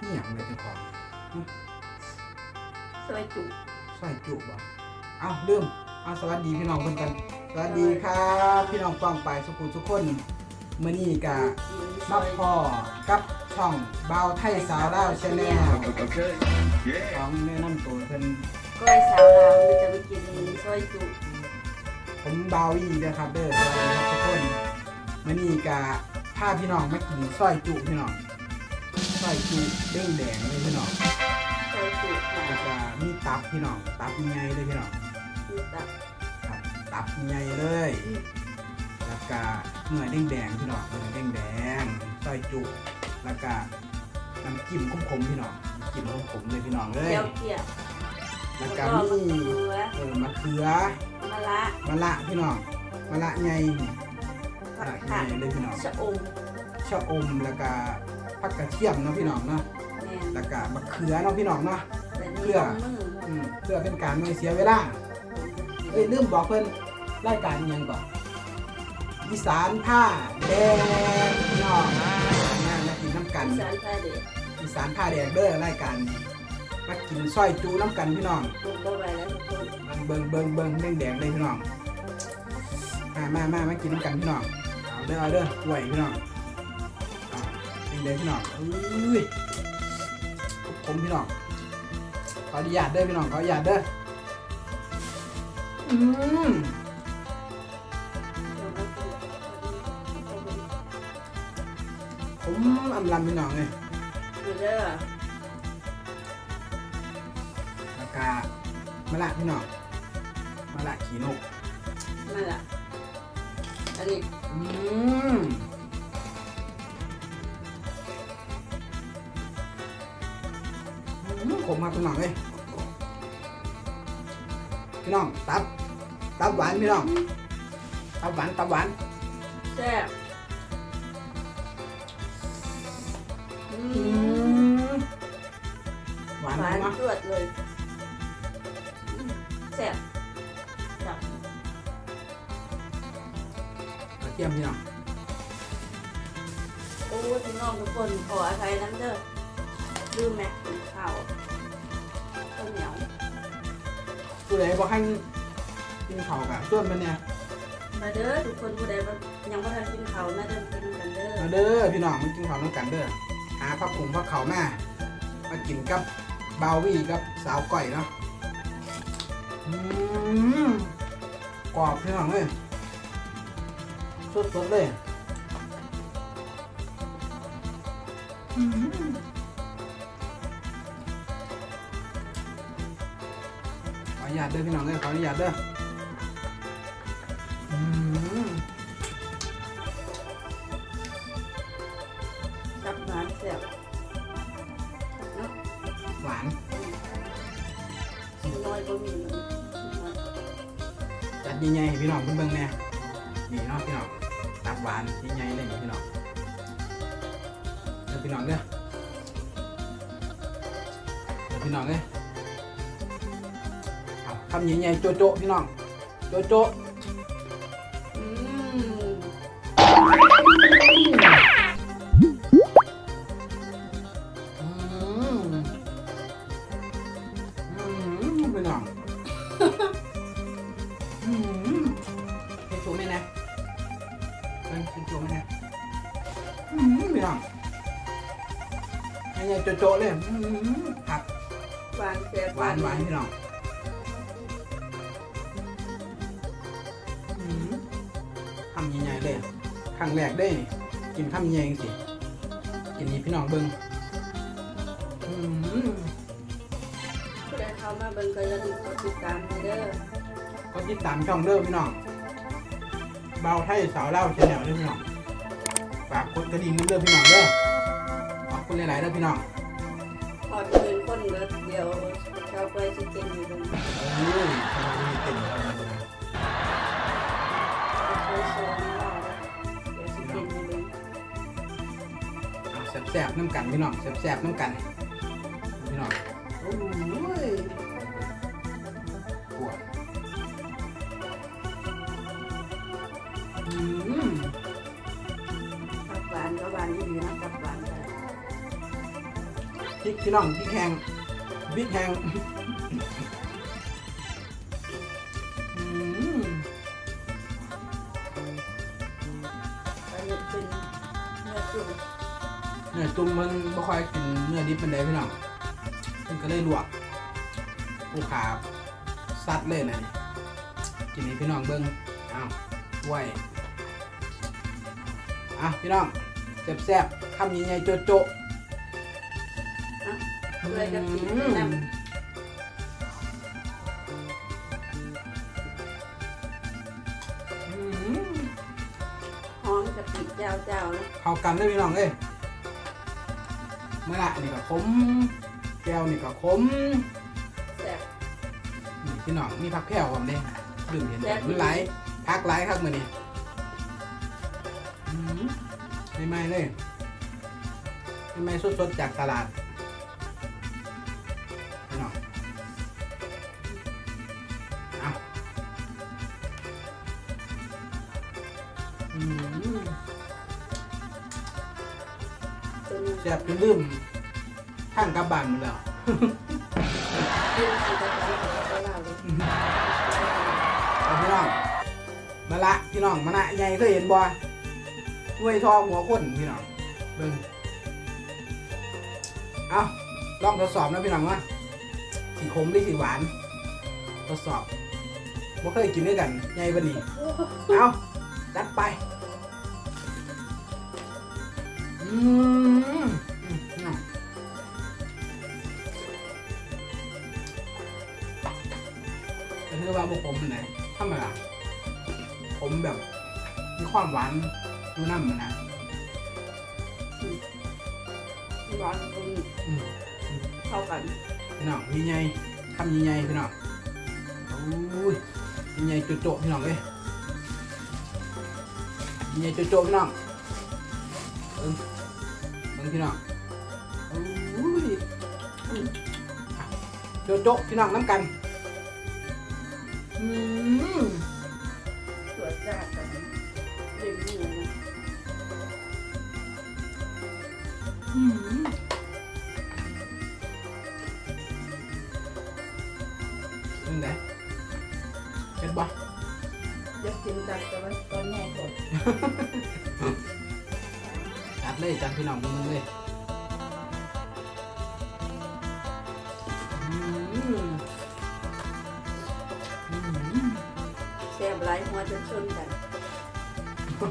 นี่อย่างเลยเจ้าของซอยจุใส่จุบ่เอาลืมเอาสวัสดีพี่น้องเพิ่นกัน สวัสดีครับพี่น้องกองไปสุขุมทุกคนมื้อนี้กะมาพ่อกับช่องเบาไทยสาวลาวชาแนล Okay. ของแนะนำตัวเพิ่นก้อยสาวลาวมันจะไปกินซอยจุผมบาวีนะครับเด้อสวัสดีครับทุกคนมื้อนี้กะพาพี่น้องมากินซอยจุพี่น้อง ซอยจุเด้งแดงเลยพี่น้องซอยจุค่ะแล้วก็มีตับพี่น้องตับใหญ่เลยพี่น้องมีตับครับตับใหญ่เลยแล้วก็เนื้อแดงๆพี่น้องเนื้อแดงๆซอยจุแล้วก็น้ำจิ้มขมๆพี่น้องจิ้มขมๆเลยพี่น้องเลยเจียวเกี๊ยวแล้วแล้ก็วก็มีมะเขือเออมะเขือมะละมะละพี่น้องมะละใหญ่มะผักละใหขาญ่ดเลยพี่น้องชะอมชะอมแล้วก็ ผักกระเทียมเนาะพี่น้องเนาะแม่แล้วก็มะเขือเนาะพี่น้องเนาะแต่เพื่นี่อต้องมืออืมเพื่อเป็นการไม่เสียเวลาเอ้ยลืมบอกเพิ่นรายการอิหยังก่อนอีสานผ้าแดงพี่น้องมามากินน้ำกันสารพาเด็กอีสานผ้าแดงเด้อรายการมากินซอยจูน้ำกันพี่น้องปลูกบ่ไหวแล้วทุกคนเบิ่งเบิ่งเบิ่งเบิ่งแดงๆเลยพี่น้องมามามามากินน้ำกันพี่น้องเอาเด้อเอาเด้อกล้วยพี่น้องเอา นี่เลยพี่น้องอุ้ยผมพี่น้องขออนุญาตเด้อพี่น้องขออนุญาตเด้ออืมผมอำลำพี่น้องเลยดูเด้อแล้วก็มะละพี่น้องมะละขีนกมาละอันนี้อืม อืมขมมากพี่น้องเลยพี่น้องตับ ตับหวานพี่น้อง ตับหวานตับหวานแซ่บอือืมมหวานหวานมากตรวจเลยอืมแซ่บจับกระเทียมพี่น้องโอ้พี่น้องทุกคนขออภัยน้ำเด้อลืมแม็ บอกให้กินข้าวกับส่วนมันเนี่ยมาเด้อทุกคนผู้ใดบ่ยังบ่ทันกินข้าวมาเด้อกินกันเด้อมาเด้อพี่น้องมากินข้าวน้ำกันเด้อหาผักผงผักเขาวมามากินกับบาววี่กับสาวก่อยเนาะอืมกรอบพี่น้องเลยสดๆเลย อืม ออนุญาตเด้อพี่น้องเลยขออนุญาตเด้ออืมจับหวานแซ่บเนาะหวานน้อยบ่มีมันจัดใหญ่ๆให้พี่น้องเพิ่นเบิ่งแน่นี่เนาะพี่น้องตับหวานใหญ่ๆเลยนี่พี่น้องเด้อพี่น้องเด้อเด้อพี่น้องเด้อเอา คำใหญ่ๆโจ๊ะๆพี่น้อง โจ๊ะอืมๆอืมอืมพี่น้องอืมให้ชูไหมนะเพิ่นให้ชูไหมนะอืมพี่น้องใหญ่ๆโจ๊ะๆเลยอืมผักหวานแซ่บหวานหวานพี่น้อง ใหญ่ๆเลยครั้งแรกได้กินคำใหญ่จังสิกินนี้พี่น้องเบิ้งอืมผู้ใดเข้ามาเบิ่งก็อย่าลืมกดติดตามให้เด้อก็ติดตามช่องเด้อพี่น้องเบาไทยสาวเล่าชแนลเด้อพี่น้องฝากกดกระดิ่งเด้อพี่น้องเด้อขอบคุณหลายๆเด้อพี่น้องพอเป็นคนเด้อเดี๋ยวชาวไปสิกินอยู่ตรงนี้ โอ้ยทำไมมีเต็ม แซ่บๆน้ำกันพี่น้องแซ่บๆน้ำกันพี่น้องโอ้ยปวดอืมกับหวานก็หวานอยู่นะกับหวานก็ริกพี่น้องพริกแห้งพริกแห้ง นื้อจุ่มมันบ่ค่อยกินเนื้อดิบเป็นไดพี่น้องมันก็เลยลวกผู้ขาซัดเลยนะนี่กินให้พี่น้องเบิ่งอ้าวไว้อะพี่น้องแซ่บๆคำใหญ่ๆโจ๊ะอะๆเลยกับกินอืมน้ำหอมกะปิเจ้าเจ้าๆนะเข้ากันได้อพี่น้องเอ้ย มะละนี่ก็ขมแก้วนี่ก็ขมแซ่บนี่พี่น้องมีผักแผ่วผมเด้ดื่มเห็นแซ่บมันหลายพักหลายครับมื้อนี้อืมใหม่ๆเลยใหม่ๆสดๆจากตลาด แซ่บจนลืมข้างกลับบ้านหมดแล้วเป็นสีตะไคร้กับตะไคร้ลาวเลยเอาพี่น้องมาละพี่น้องมาละใหญ่เคยเห็นบ่หน่วยทองหัวคนพี่น้องเบิ่งเอาลองทดสอบนะพี่น้องว่าสีขมหรือสีหวาน ทดสอบบ่เคยกินด้วยกันใหญ่บันนี้เอาจัดไป อืม ว่าบ่ขมมันไหนธรรมดาขมแบบมีความหวานดูน้ำมันนะหวานตรงนี้อืมเข้ากันพี่น้องมีใหญ่ทำใหญ่ๆพี่น้องโอ้ยใหญ่ๆโจ๊ะๆพี่น้องเอ้ยใหญ่ๆโจ๊ะๆพี่น้องเบิ่งเบิ่งพี่น้องโอ้ยอืมอะโจ๊ะๆพี่น้องน้ำกัน อืมสวยจ้ากันเรียนนี่นะอืมเป็นไงเผ็ดบ่อยากกินจัดแต่ว่าตอนแง่ก่อนจัดเลยจัดพี่น้องมึงเลย หลายหั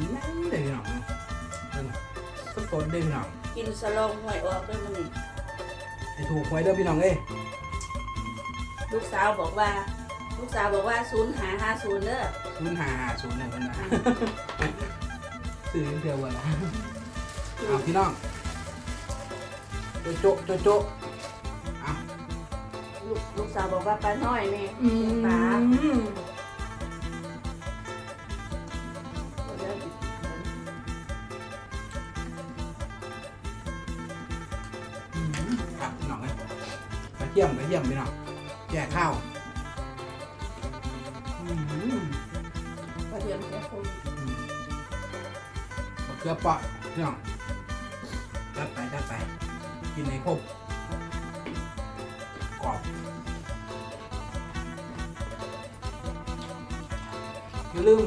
นี่เลยพี่น้องเบิ่งสดๆเลยพี่น้องกินสลองหวยออกด้วยมันนี่ให้ถูกไว้เด้อพี่น้องเอ้ยลูกสาวบอกว่า ลูกสาวบอกว่าศูนย์หาห้าศูนย์เด้อศูนย์หาหาศูนย์เนี่ยเพิ่นนะซื้อเดียววันละเอาพี่น้องโจะโจะโจะโจะเอาลูกลูกสาวบอกว่าปลาน้อยแม่อืปลา กระเทียมกระเทียมพี่น้องแก่ข้าวอืมกระเทียมแค่คนอืมบักเกลือเปาะพี่น้องจัดไปจัดไป กินในครบกรอบอย่าลืม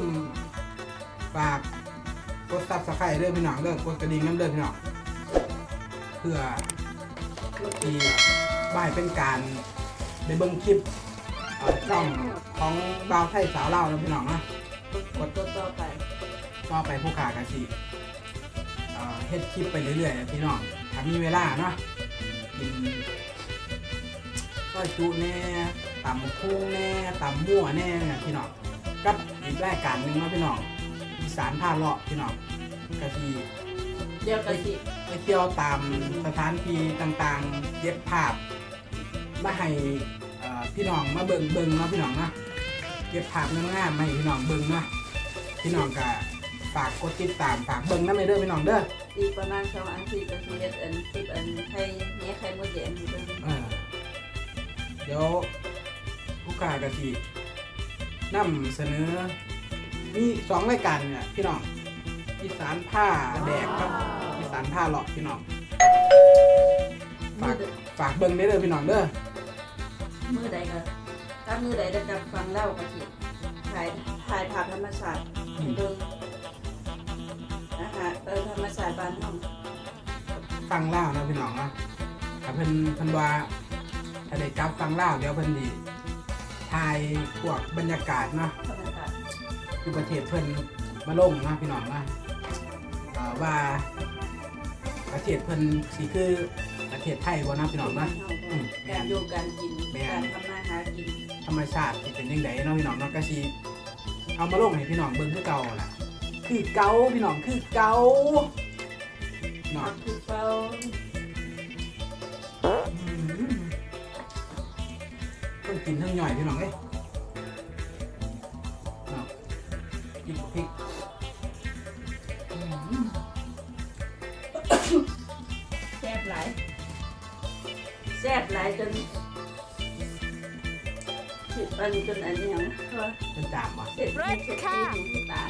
ฝากกดซับสไครต์ด้วยพี่น้องเด้อกดกระดิ่งน้ำเด้อพี่น้องเพื่อ ที่บ่ายเป็นการได้เบิ่งคลิปเออช่องของบ่าวไทยสาวเล่านะพี่น้องนะกดตัวต่อไปก็ไปผู้ขากันสิเออเฮ็ดคลิปไปเรื่อยๆพี่น้องถ้ามีเวลาเนาะกินก็จุแน่ตำคุ้งแน่ตำมั่วแน่เนี่ยพี่น้องกับอีกรายการหนึ่งนะพี่น้องอีสานผ้าเลาะพี่น้องกะทีเดียวกะสิไป เที่ยวตามสถานที่ต่างๆเย็บภาพมาให้เอ่อพี่น้องมาเบิ่งเบิ่งเนาะพี่น้องเนาะเย็บภาพงามๆมาให้พี่น้องเบิ่งเนาะพี่น้องก็ฝากกดติดตามฝากเบิ่งนำเด้อพี่น้องเด้ออีกประมาณสองอาทิตย์ก็สิเฮ็ดอันคลิปอันไข่เนี้ยไข่มดแดงให้เบิ่งเออเดี๋ยวผู้กากะทีนำเสนอมีสองรายการเนี่ยพี่น้องอีสานผ้าแดกกับอี สานผ้าเลาะพี่น้องฝากฝากเบิ่งได้เลยพี่น้องเด้อมือใดก็ถ้ามือใดได้จับฟังเล่าก็สิถ่ายถ่ายภาพธรรมชาติให้เบิ่งนะคะเออธรรมชาติบ้านเฮาฟังเล่าวนะพี่น้องเนาะถ้าเพิ่นเพิ่นว่าถ้าได้กลับฟังเล่าวเดี๋ยวเพิ่นดีถ่ายพวกบรรยากาศเนาะธรรมชาติอยู่ประเทศเพิ่นมาลงเนาะพี่น้องเนาะเอ่อว่า ประเทศเพิ่นสิคือประเทศไทยบ่เนาะพี่น้องเนาะอืมการอยู่การกินแม่นการทำมาหากินธรรมชาติสิเป็นจังไดเนาะพี่น้องเนาะก็สิเอามาลงให้พี่น้องเบิ่งคือเก่าล่ะ คือเก่าพี่น้องคือเก่าเนาะผักคือเป้าต้องกินทั้งหน่อยพี่น้องเอ้ย ว่ะเสร็จเสร็จที่หูที่ตา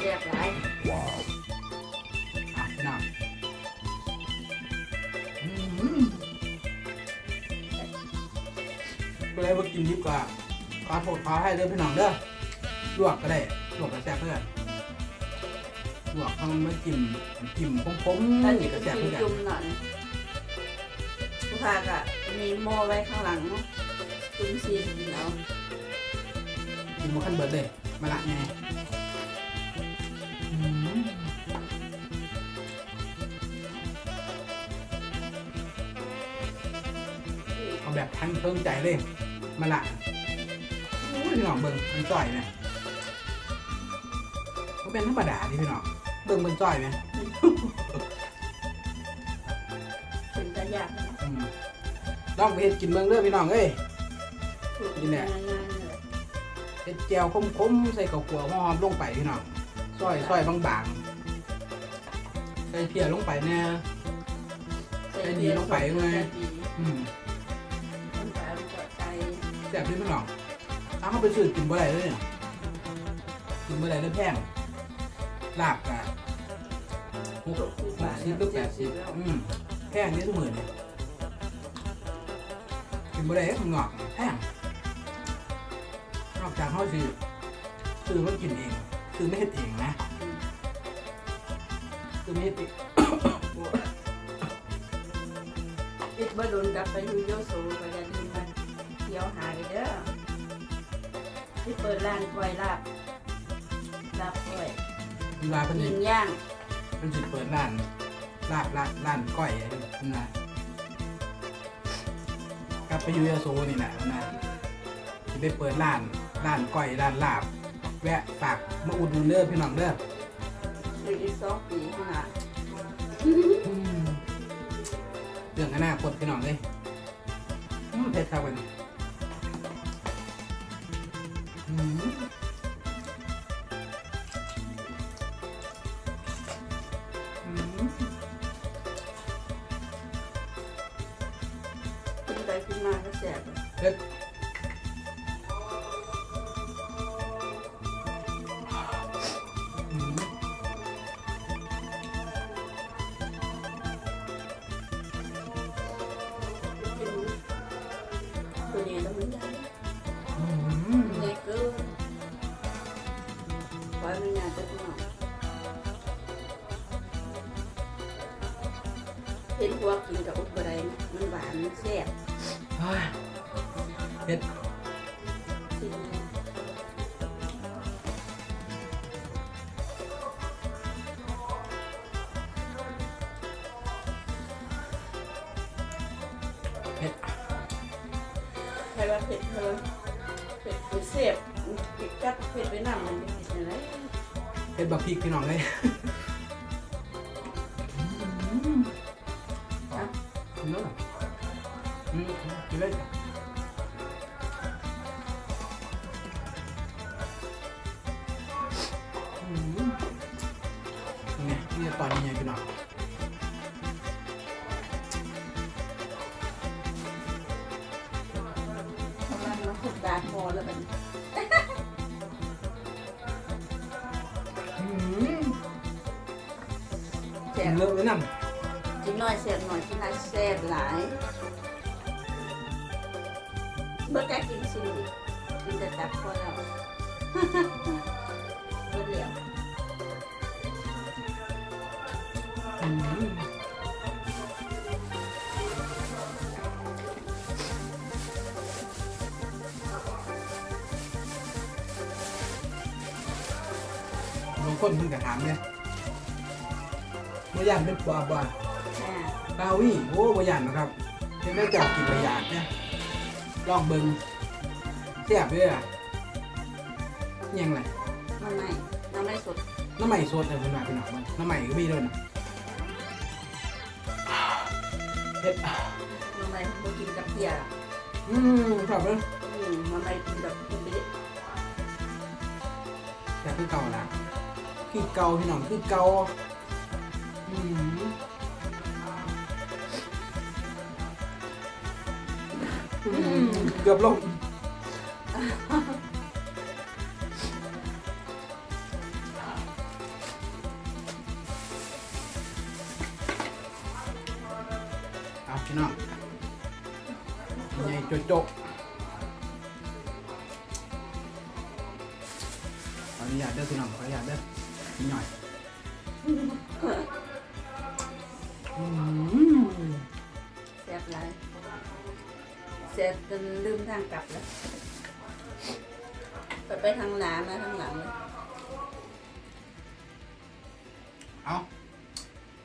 แซ่บหลายอะพี่น้องอืมก็เลยว่ากินดีกว่าขอโทษขอให้เด้อพี่น้องเด้อลวกก็ได้ลวกก็แซ่บเพื่อนลวกเอามาจิ้มจิ้มพมๆถ้านี่นี่ก็ก็แซ่บชิเพื่อนจุ่มหน่อยผู้พากะมีหม้อไว้ข้างหลังเนาะจุ่มซีนกินเอากินมาขั้นเบิดเลย มาละไงอืมเอาแบบทั้งเพิ่งใจเลย มาละโอ้ยพี่น้องเบิ่งมันจ่อยไหมมันเป็นธรรมดาดิพี่น้องเบิ่งมันจ่อยไหมเป็นตะยากนะอืมลองไปเฮ็ดกินเบิ่งเด้อพี่น้องเอ้ยถูกนี่แหละง่ายๆ เลยเฮ็ดแจ่วคมๆใส่ข้าวคั่วหอมลงไปพี่น้องซอยซอยบางๆ ใส่เพียลงไปแน่ใส่ใส่ดีเบียร์ลงไปสดเลยใส่ดีอืมน้ำตาลกระใจแซ่บพี่พี่น้องถ้าเขาไปซื้อกินบ่ได้เลยเนี่ยกินบ่ได้เลยแพงลาบกะหกหกสิบบาทสิบหรือแปดสิบแล้วอืมแพงนี่ทุกหมื่นเนี่ยกินบ่ได้ข้างนอกแพงนอก จากเขาซื้อซื้อมากินเองซื้อไม่เฮ็ดเองนะซื้อไม่เฮ็ดเองปิดบ่โดนกลับไปอยู่โยโสก็อย่าลืมมาเที่ยวหาเลยเด้อที่เปิดร้านกล้วยลาบลาบกล้วยเวลาเพิ่นยิสิงย่างเพิ่นสิเปิดร้านลาบร้านร้านก้อยนั่นนะกลับไปอยู่ยโสนี่แหละนะสิไปเปิดร้าน ร้านก้อยร้านลาบ แวะฝากมาอุดหนุนเด้อพี่น้องเด้ออีกสองปีข้างหน้าอืมเรื่องอนาคตพี่น้องเลยอืมเผ็ดครับวันนี้อืม ว่าเผ็ดเธอเผ็ดคือแซ่บเผ็ดกับเผ็ดไปน้ำมันจะเผ็ดอะไรเผ็เป็นบักพริกพี่น้องเลยกินเลยอืมกินเลยอืมนี่นี่ตอนนี้ไงพี่น้อง แสแกงบเลิกไว้นั่นกินน้อยแสบหน่อยกินหลายแสบหลายเมื่อกล้กินซิมดิกินแต่ตับคอแล้วเมื่อเหลียวบางคนเพิ่งจะถามเนี่ย เมื่อยานเป็นปอบว่าแม่ลาวี่โอ้บ่ยานนะครับเห็นได้จับกินประหยัดเนี่ยลองเบิ่งเสียบเลยอะยังไงน้ำไม่น้ำไม่สดน้ำใหม่สดเลยคุณว่าพี่น้องมันน้ำใหม่ก็มีด้วยนะเฮ็ดน้ำไม่บ่กินกับเพียอืมชอบเลยอืมน้ำไม่กินแบบกินไปดิอยากคือเก่าละคือเก่าพี่น้องคือเก่าอืมอืม เกือบลงเอาพี่น้องใหญ่โจโจกขออนุญาตเด้อพี่น้องขออนุญาตเด้อนิดหน่อย จนลืมทางกลับแล้วไปไปทางหน้ามาทางหลังเลยเอา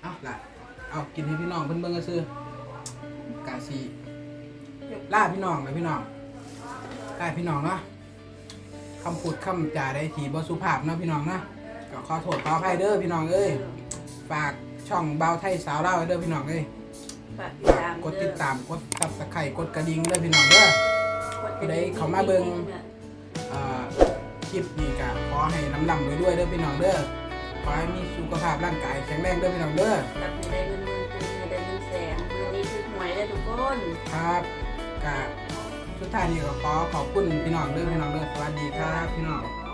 เอาล่ะเอากินให้พี่น้องเพิ่นเบิ่งก็ซื้อกาซีล่าพี่น้องเลยพี่น้องล่าพี่น้องเนาะคำพูดคำจาได้ทีบ่สุภาพเนาะพี่น้องนะก็ขอโทษขออภัยเด้อพี่น้องเอ้ยฝากช่องเบาไทยสาวเล่าเด้อพี่น้องเอ้ย ฝากติดฝากตามกดติดตามกดซับสไครต์กดกระดิ่งเด้อพี่น้องเด้อ ผู้ใดเข้ามาเบิ่งเอ่อคลิปนี้ก็ขอให้ลำลำด้วยๆเด้อพี่น้องเด้อขอให้มีสุขภาพร่างกายแข็งแรงเด้อพี่น้องเด้อตับในได้เงินหมื่นเป็นในได้เงินแสนมือนี้คือหวยได้ทุกคนครับกะสุดท้ายนี้ก็ขอขอบคุณพี่น้องเด้อพี่น้องเด้อสวัสดีครั